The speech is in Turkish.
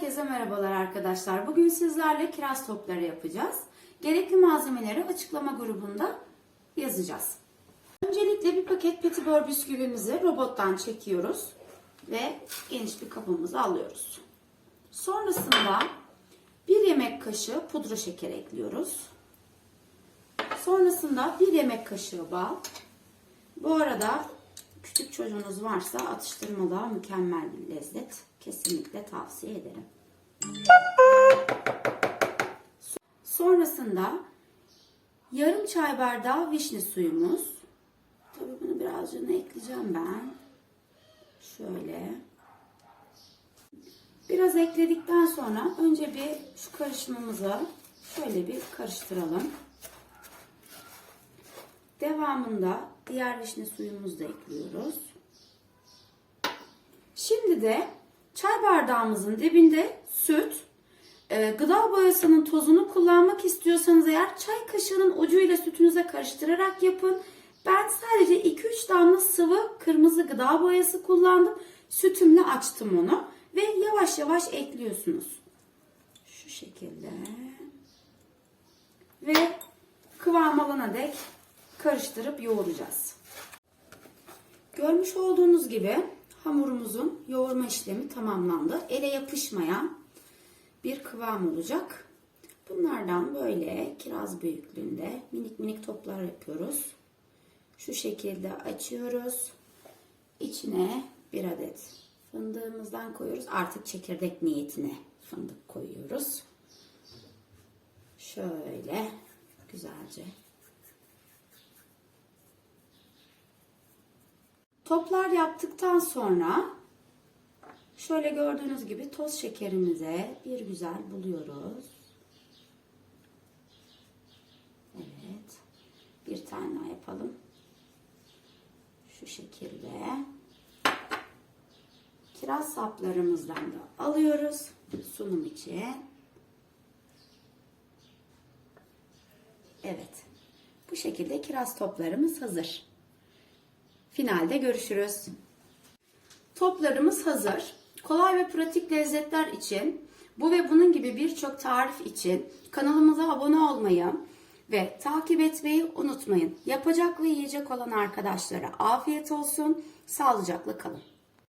Herkese merhabalar arkadaşlar. Bugün sizlerle kiraz topları yapacağız. Gerekli malzemeleri açıklama grubunda yazacağız. Öncelikle bir paket petibör bisküvimizi robottan çekiyoruz ve geniş bir kabımıza alıyoruz. Sonrasında bir yemek kaşığı pudra şeker ekliyoruz. Sonrasında bir yemek kaşığı bal. Bu arada küçük çocuğunuz varsa atıştırmalığa mükemmel bir lezzet. Kesinlikle tavsiye ederim. Sonrasında yarım çay bardağı vişne suyumuz. Tabii bunu birazcık ekleyeceğim ben. Şöyle. Biraz ekledikten sonra önce bir şu karışımımızı şöyle bir karıştıralım. Devamında diğer vişne suyumuzu da ekliyoruz. Şimdi de çay bardağımızın dibinde süt, e, gıda boyasının tozunu kullanmak istiyorsanız eğer çay kaşığının ucuyla sütünüze karıştırarak yapın. Ben sadece 2-3 damla sıvı kırmızı gıda boyası kullandım. Sütümle açtım onu ve yavaş yavaş ekliyorsunuz. Şu şekilde. Ve kıvam alana dek karıştırıp yoğuracağız. Görmüş olduğunuz gibi hamurumuzun yoğurma işlemi tamamlandı. Ele yapışmayan bir kıvam olacak. Bunlardan böyle kiraz büyüklüğünde minik minik toplar yapıyoruz. Şu şekilde açıyoruz. İçine bir adet fındığımızdan koyuyoruz. Artık çekirdek niyetine fındık koyuyoruz. Şöyle güzelce Toplar yaptıktan sonra şöyle gördüğünüz gibi toz şekerimize bir güzel buluyoruz. Evet. Bir tane daha yapalım. Şu şekilde. Kiraz saplarımızdan da alıyoruz. Sunum için. Evet. Bu şekilde kiraz toplarımız hazır. Finalde görüşürüz. Toplarımız hazır. Kolay ve pratik lezzetler için bu ve bunun gibi birçok tarif için kanalımıza abone olmayı ve takip etmeyi unutmayın. Yapacak ve yiyecek olan arkadaşlara afiyet olsun. Sağlıcakla kalın.